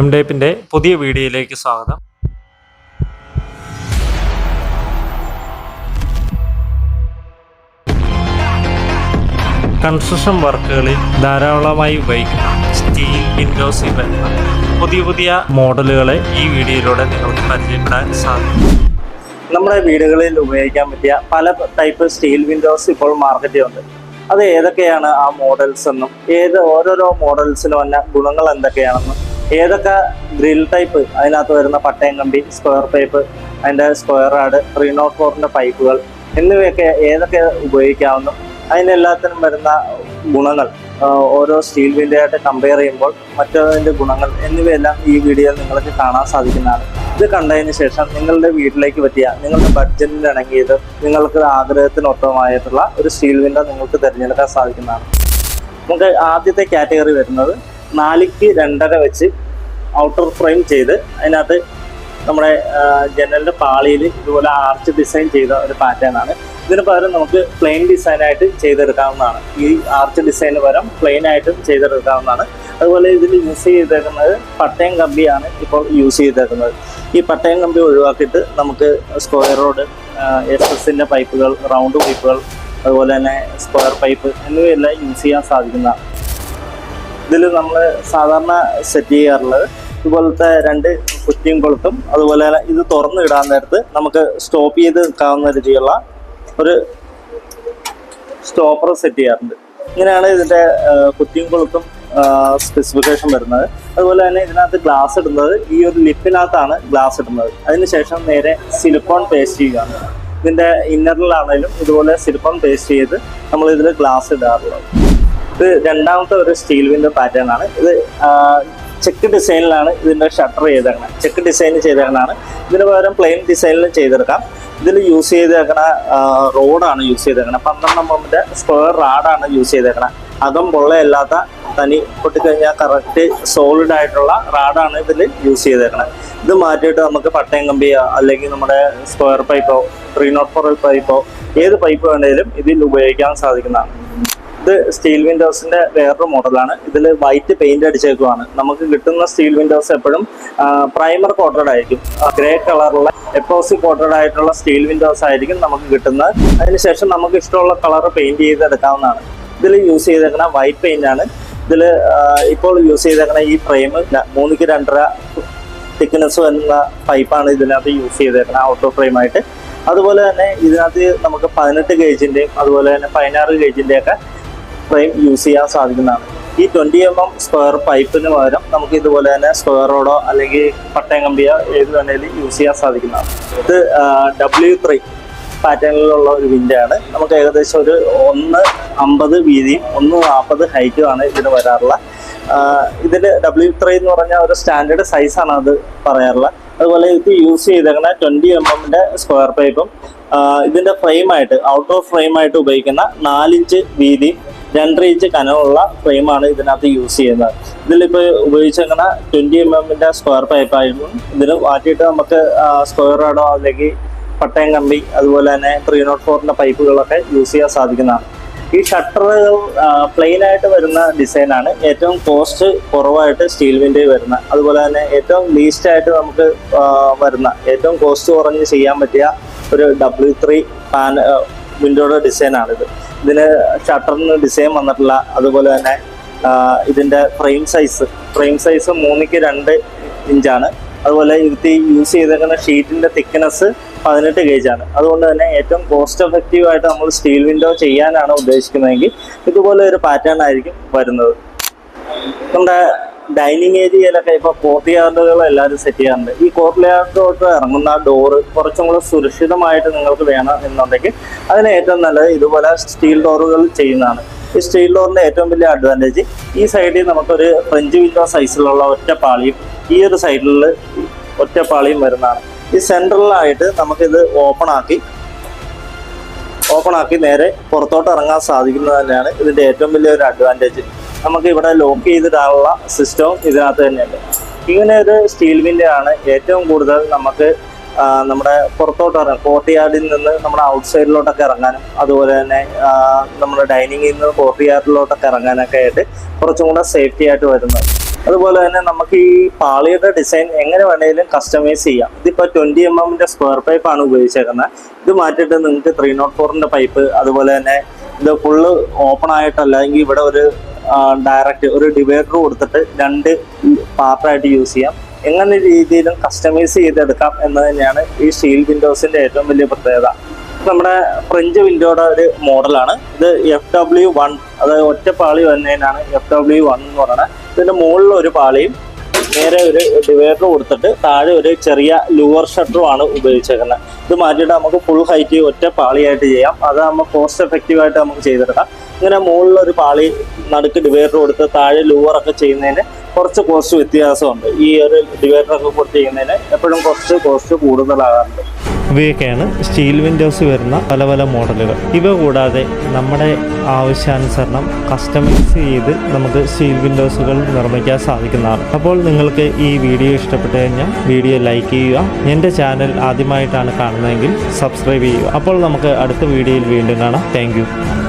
M ഡേപ്പിന്റെ പുതിയ വീഡിയോയിലേക്ക് സ്വാഗതം. കൺസ്ട്രക്ഷൻ വർക്കുകളിൽ ധാരാളമായി ഉപയോഗിക്കുന്ന സ്റ്റീൽ വിൻഡോസ് ഇവ പുതിയ പുതിയ മോഡലുകളെ ഈ വീഡിയോയിലൂടെ നിങ്ങൾക്ക് പരിചയപ്പെടാൻ സാധിക്കും. നമ്മുടെ വീടുകളിൽ ഉപയോഗിക്കാൻ പറ്റിയ പല ടൈപ്പ് സ്റ്റീൽ വിൻഡോസ് ഇപ്പോൾ മാർക്കറ്റിലുണ്ട് അത് ഏതൊക്കെയാണ് ആ മോഡൽസ് എന്നും ഏത് ഓരോരോ മോഡൽസിനും വന്ന ഗുണങ്ങൾ എന്തൊക്കെയാണെന്നും ഏതൊക്കെ ഗ്രിൽ ടൈപ്പ് അതിനകത്ത് വരുന്ന പട്ടയം കമ്പി സ്ക്വയർ പൈപ്പ് അതിന്റെ സ്ക്വയർ ആഡ് ത്രീ നോട്ട് ഫോറിന്റെ പൈപ്പുകൾ എന്നിവയൊക്കെ ഏതൊക്കെ ഉപയോഗിക്കാവുന്നു? അതിനെല്ലാത്തിനും വരുന്ന ഗുണങ്ങൾ ഓരോ സ്റ്റീൽ വീലായിട്ട് കമ്പയർ ചെയ്യുമ്പോൾ മറ്റതിന്റെ ഗുണങ്ങൾ എന്നിവയെല്ലാം ഈ വീഡിയോയിൽ നിങ്ങൾക്ക് കാണാൻ സാധിക്കുന്നതാണ്. ഇത് കണ്ടതിന് ശേഷം നിങ്ങളുടെ വീട്ടിലേക്ക് പറ്റിയ നിങ്ങളുടെ ബഡ്ജറ്റിൽ ഇണങ്ങിയത് നിങ്ങൾക്ക് ആഗ്രഹത്തിനൊത്തമായിട്ടുള്ള ഒരു സ്റ്റീൽ വിൻഡോ നിങ്ങൾക്ക് തിരഞ്ഞെടുക്കാൻ സാധിക്കുന്നതാണ്. നമുക്ക് ആദ്യത്തെ കാറ്റഗറി വരുന്നത് നാലിക്ക് രണ്ടര വെച്ച് ഔട്ടർ ഫ്രെയിം ചെയ്ത് അതിനകത്ത് നമ്മുടെ ജനലിന്റെ പാളിയിൽ ഇതുപോലെ ആർച്ച് ഡിസൈൻ ചെയ്ത ഒരു പാറ്റേൺ ആണ്. ഇതിന് പകരം നമുക്ക് പ്ലെയിൻ ഡിസൈനായിട്ട് ചെയ്തെടുക്കാവുന്നതാണ്. ഈ ആർച്ച് ഡിസൈന് പകരം പ്ലെയിൻ ആയിട്ടും ചെയ്തെടുക്കാവുന്നതാണ്. അതുപോലെ ഇതിൽ യൂസ് ചെയ്തേക്കുന്നത് പട്ടയം കമ്പിയാണ് ഇപ്പോൾ യൂസ് ചെയ്തേക്കുന്നത്. ഈ പട്ടയം കമ്പി ഒഴിവാക്കിയിട്ട് നമുക്ക് സ്ക്വയർ റോഡ് എസ് എസിന്റെ പൈപ്പുകൾ റൗണ്ട് പൈപ്പുകൾ അതുപോലെ തന്നെ സ്ക്വയർ പൈപ്പ് എന്നിവയെല്ലാം യൂസ് ചെയ്യാൻ സാധിക്കുന്നതാണ്. ഇതിൽ നമ്മൾ സാധാരണ സെറ്റ് ചെയ്യാറുള്ളത് ഇതുപോലത്തെ രണ്ട് കുറ്റിയും കൊളുത്തും അതുപോലെ ഇത് തുറന്ന് ഇടാൻ നേരത്ത് നമുക്ക് സ്റ്റോപ്പ് ചെയ്ത് നിൽക്കാവുന്ന രീതിയിലുള്ള ഒരു സ്റ്റോപ്പർ സെറ്റ് ചെയ്യാറുണ്ട്. ഇങ്ങനെയാണ് ഇതിന്റെ കുറ്റിയും കൊളുത്തും സ്പെസിഫിക്കേഷൻ വരുന്നത്. അതുപോലെ തന്നെ ഇതിനകത്ത് ഗ്ലാസ് ഇടുന്നത് ഈ ഒരു ലിപ്പിനകത്താണ് ഗ്ലാസ് ഇടുന്നത്. അതിനുശേഷം നേരെ സിലിക്കോൺ പേസ്റ്റ് ചെയ്യുകയാണ്. ഇതിന്റെ ഇന്നറിലാണെങ്കിലും ഇതുപോലെ സിലിക്കോൺ പേസ്റ്റ് ചെയ്ത് നമ്മൾ ഇതിൽ ഗ്ലാസ് ഇടാറുള്ളത്. ഇത് രണ്ടാമത്തെ ഒരു സ്റ്റീൽ വിൻഡോ പാറ്റേൺ ആണ്. ഇത് ചെക്ക് ഡിസൈനിലാണ് ഇതിന്റെ ഷട്ടർ ചെയ്തേക്കണം. ചെക്ക് ഡിസൈൻ ചെയ്തേക്കണാണ് ഇതിന് പകരം പ്ലെയിൻ ഡിസൈനിൽ ചെയ്തെടുക്കാം. ഇതിൽ യൂസ് ചെയ്തേക്കണ റോഡാണ് യൂസ് ചെയ്തേക്കണത് പന്ത്രണ്ട് എമ്മിന്റെ സ്ക്വയർ റാഡാണ് യൂസ് ചെയ്തേക്കണത് അകം പൊള്ളയല്ലാത്ത തനി പൊട്ടിക്കഴിഞ്ഞാൽ കറക്റ്റ് സോളിഡ് ആയിട്ടുള്ള റാഡാണ് ഇതിൽ യൂസ് ചെയ്തേക്കണത് ഇത് മാറ്റിയിട്ട് നമുക്ക് പട്ടയം കമ്പിയോ അല്ലെങ്കിൽ നമ്മുടെ സ്ക്വയർ പൈപ്പോ ത്രീ നോട്ട് ഫോർ പൈപ്പോ ഏത് പൈപ്പ് വേണേലും ഇതിൽ ഉപയോഗിക്കാൻ സാധിക്കുന്നതാണ്. ഇത് സ്റ്റീൽ വിൻഡോസിന്റെ വേറൊരു മോഡലാണ്. ഇതിൽ വൈറ്റ് പെയിന്റ് അടിച്ചേക്കുവാണ്. നമുക്ക് കിട്ടുന്ന സ്റ്റീൽ വിൻഡോസ് എപ്പോഴും പ്രൈമർ കോട്ടഡ് ആയിരിക്കും. ഗ്രേ കളറുള്ള എപ്പോസി കോട്ടഡ് ആയിട്ടുള്ള സ്റ്റീൽ വിൻഡോസ് ആയിരിക്കും നമുക്ക് കിട്ടുന്നത്. അതിനുശേഷം നമുക്ക് ഇഷ്ടമുള്ള കളർ പെയിന്റ് ചെയ്തെടുക്കാവുന്നതാണ്. ഇതിൽ യൂസ് ചെയ്തേക്കുന്ന വൈറ്റ് പെയിന്റ് ആണ്. ഇതിൽ ഇപ്പോൾ യൂസ് ചെയ്തേക്കുന്ന ഈ ഫ്രെയിം മൂന്നിക്ക് രണ്ടര തിക്നെസ് വരുന്ന പൈപ്പാണ് ഇതിനകത്ത് യൂസ് ചെയ്തേക്കുന്നത് ഔട്ടോ ഫ്രെയിമായിട്ട് അതുപോലെ തന്നെ ഇതിനകത്ത് നമുക്ക് പതിനെട്ട് ഗേജിന്റെയും അതുപോലെ തന്നെ പതിനാറ് ഗേജിന്റെയൊക്കെ ഫ്രെയിം യൂസ് ചെയ്യാൻ സാധിക്കുന്നതാണ്. ഈ ട്വന്റി എം എം സ്ക്വയർ പൈപ്പിന് പകരം നമുക്ക് ഇതുപോലെ തന്നെ സ്ക്വയർ റോഡോ അല്ലെങ്കിൽ പട്ടയം കമ്പിയോ ഏത് വേണേലും യൂസ് ചെയ്യാൻ സാധിക്കുന്നതാണ്. ഇത് ഡബ്ല്യു ത്രീ പാറ്റേണിലുള്ള ഒരു വിൻഡാണ് നമുക്ക് ഏകദേശം ഒരു ഒന്ന് അമ്പത് വീതിയും ഒന്ന് നാൽപ്പത് ഹൈറ്റുമാണ് ഇതിന് വരാറുള്ള ഇതിൽ ഡബ്ല്യു ത്രീ എന്ന് പറഞ്ഞാൽ ഒരു സ്റ്റാൻഡേർഡ് സൈസാണ് അത് പറയാറുള്ളത്. അതുപോലെ ഇത് യൂസ് ചെയ്തേക്കുന്ന ട്വന്റി എം എമ്മിന്റെ സ്ക്വയർ പൈപ്പും ഇതിന്റെ ഫ്രെയിമായിട്ട് ഔട്ട്ഡോർ ഫ്രെയിമായിട്ട് ഉപയോഗിക്കുന്ന നാലിഞ്ച് വീതി രണ്ടര ഇഞ്ച് കനമുള്ള ഫ്രെയിമാണ് ഇതിനകത്ത് യൂസ് ചെയ്യുന്നത്. ഇതിലിപ്പോൾ ഉപയോഗിച്ചേക്കുന്ന ട്വന്റി എം എമ്മിന്റെ സ്ക്വയർ പൈപ്പായിരുന്നു ഇതിന് മാറ്റിയിട്ട് നമുക്ക് സ്ക്വയർ ആടോ അല്ലെങ്കിൽ പട്ടയം കമ്പി അതുപോലെ തന്നെ ത്രീ നോട്ട് ഫോറിന്റെ പൈപ്പുകളൊക്കെ യൂസ് ചെയ്യാൻ സാധിക്കുന്നതാണ്. ഈ ഷട്ടറുകൾ പ്ലെയിൻ ആയിട്ട് വരുന്ന ഡിസൈനാണ് ഏറ്റവും കോസ്റ്റ് കുറവായിട്ട് സ്റ്റീൽ വിൻഡോ വരുന്ന. അതുപോലെ തന്നെ ഏറ്റവും ലീസ്റ്റ് ആയിട്ട് നമുക്ക് വരുന്ന. ഏറ്റവും കോസ്റ്റ് കുറഞ്ഞ് ചെയ്യാൻ പറ്റിയ ഒരു ഡബ്ല്യു ത്രീ പാൻ വിൻഡോയുടെ ഡിസൈനാണിത് ഇതിന് ഷട്ടറിന് ഡിസൈൻ വന്നിട്ടില്ല. അതുപോലെ തന്നെ ഇതിന്റെ ഫ്രെയിം സൈസ് ഫ്രെയിം സൈസ് മൂന്നിക്ക് രണ്ട് ഇഞ്ചാണ് അതുപോലെ ഇത് യൂസ് ചെയ്തേക്കുന്ന ഷീറ്റിന്റെ തിക്നെസ് പതിനെട്ട് ഗേജ് ആണ്. അതുകൊണ്ട് തന്നെ ഏറ്റവും കോസ്റ്റ് എഫക്റ്റീവ് ആയിട്ട് നമ്മൾ സ്റ്റീൽ വിൻഡോ ചെയ്യാനാണ് ഉദ്ദേശിക്കുന്നതെങ്കിൽ ഇതുപോലെ ഒരു പാറ്റേൺ ആയിരിക്കും വരുന്നത്. നമ്മുടെ ഡൈനിങ് ഏരിയയിലൊക്കെ ഇപ്പൊ കോർട്ട്യാർഡുകൾ എല്ലാവരും സെറ്റ് ചെയ്യാറുണ്ട്. ഈ കോർട്ട് കോർട്ട്യാർഡിലോട്ട് ഇറങ്ങുന്ന ഡോറ് കുറച്ചും കൂടെ സുരക്ഷിതമായിട്ട് നിങ്ങൾക്ക് വേണം എന്നുണ്ടെങ്കിൽ അതിന് ഏറ്റവും നല്ലത് ഇതുപോലെ സ്റ്റീൽ ഡോറുകൾ ചെയ്യുന്നതാണ്. ഈ സ്റ്റീൽ ഡോറിന്റെ ഏറ്റവും വലിയ അഡ്വാന്റേജ് ഈ സൈഡിൽ നമുക്കൊരു ഫ്രഞ്ച് വിൻഡോ സൈസിലുള്ള ഒറ്റ പാളിയും ഈ ഒരു സൈഡിൽ ഒറ്റ പാളിയും വരുന്നതാണ്. ഈ സെൻട്രലായിട്ട് നമുക്കിത് ഓപ്പൺ ആക്കി ഓപ്പൺ ആക്കി നേരെ പുറത്തോട്ട് ഇറങ്ങാൻ സാധിക്കുന്നത് തന്നെയാണ്. ഇതിന്റെ ഏറ്റവും വലിയൊരു അഡ്വാന്റേജ് നമുക്ക് ഇവിടെ ലോക്ക് ചെയ്തിടാനുള്ള സിസ്റ്റവും ഇതിനകത്ത് തന്നെയുണ്ട്. ഇങ്ങനെ ഒരു സ്റ്റീൽ വിൻഡോ ആണ് ഏറ്റവും കൂടുതൽ നമുക്ക് നമ്മുടെ പുറത്തോട്ട് ഇറങ്ങാം കോർട്ട്യാർഡിൽ നിന്ന് നമ്മുടെ ഔട്ട് സൈഡിലോട്ടൊക്കെ ഇറങ്ങാനും അതുപോലെ തന്നെ നമ്മുടെ ഡൈനിങ്ങിൽ നിന്ന് കോർട്ട്യാർഡിലോട്ടൊക്കെ ഇറങ്ങാനൊക്കെ ആയിട്ട് കുറച്ചും കൂടെ സേഫ്റ്റി ആയിട്ട് വരുന്നത് അതുപോലെ തന്നെ നമുക്ക് ഈ പാളിയുടെ ഡിസൈൻ എങ്ങനെ വേണമെങ്കിലും കസ്റ്റമൈസ് ചെയ്യാം. ഇതിപ്പോ ട്വന്റി എം എമ്മിന്റെ സ്ക്വയർ പൈപ്പ് ആണ് ഉപയോഗിച്ചേക്കുന്നത്. ഇത് മാറ്റിയിട്ട് നിങ്ങൾക്ക് ത്രീ നോട്ട് ഫോറിന്റെ പൈപ്പ് അതുപോലെ തന്നെ ഇത് ഫുള്ള് ഓപ്പൺ ആയിട്ടല്ല എങ്കിൽ ഇവിടെ ഒരു ഡയറക്റ്റ് ഒരു ഡിവൈഡർ കൊടുത്തിട്ട് രണ്ട് പാർട്ടായിട്ട് യൂസ് ചെയ്യാം. എങ്ങനെ രീതിയിലും കസ്റ്റമൈസ് ചെയ്തെടുക്കാം എന്ന് തന്നെയാണ് ഈ സ്റ്റീൽ വിൻഡോസിന്റെ ഏറ്റവും വലിയ പ്രത്യേകത. നമ്മുടെ ഫ്രഞ്ച് വിൻഡോയുടെ ഒരു മോഡലാണ് ഇത് എഫ് ഡബ്ല്യു വൺ അതായത് ഒറ്റപ്പാളി പാളി വന്നതിനാണ് എഫ് ഡബ്ല്യു വൺ എന്ന് പറയുന്നത്. ഇതിന്റെ മുകളിൽ ഒരു പാളിയും നേരെ ഒരു ഡിവൈഡർ കൊടുത്തിട്ട് താഴെ ഒരു ചെറിയ ലൂവർ ഷട്ടറും ആണ് ഉപയോഗിച്ചേക്കുന്നത്. ഇത് മാറ്റിയിട്ട് നമുക്ക് ഫുൾ ഹൈറ്റ് ഒറ്റ പാളിയായിട്ട് ചെയ്യാം. അത് നമ്മൾ കോസ്റ്റ് എഫക്റ്റീവ് ആയിട്ട് നമുക്ക് ചെയ്തെടുക്കാം. ഇങ്ങനെ മുകളിലൊരു പാളി നടുക്ക് ഡിവൈഡർ കൊടുത്ത് താഴെ ലൂവർ ഒക്കെ ചെയ്യുന്നതിന് കുറച്ച് കോസ്റ്റ് വ്യത്യാസമുണ്ട്. ഈ ഒരു ഡിവൈഡർ ഒക്കെ കൊടുത്ത് ചെയ്യുന്നതിന് എപ്പോഴും കുറച്ച് കോസ്റ്റ് കൂടുതലാകാറുണ്ട്. ഇവയൊക്കെയാണ് സ്റ്റീൽ വിൻഡോസ് വരുന്ന പല പല മോഡലുകൾ ഇവ കൂടാതെ നമ്മുടെ ആവശ്യാനുസരണം കസ്റ്റമൈസ് ചെയ്ത് നമുക്ക് സ്റ്റീൽ വിൻഡോസുകൾ നിർമ്മിക്കാൻ സാധിക്കുന്നതാണ്. അപ്പോൾ നിങ്ങൾക്ക് ഈ വീഡിയോ ഇഷ്ടപ്പെട്ട് കഴിഞ്ഞാൽ വീഡിയോ ലൈക്ക് ചെയ്യുക. എന്റെ ചാനൽ ആദ്യമായിട്ടാണ് കാണുന്നതെങ്കിൽ സബ്സ്ക്രൈബ് ചെയ്യുക. അപ്പോൾ നമുക്ക് അടുത്ത വീഡിയോയിൽ വീണ്ടും കാണാം. താങ്ക്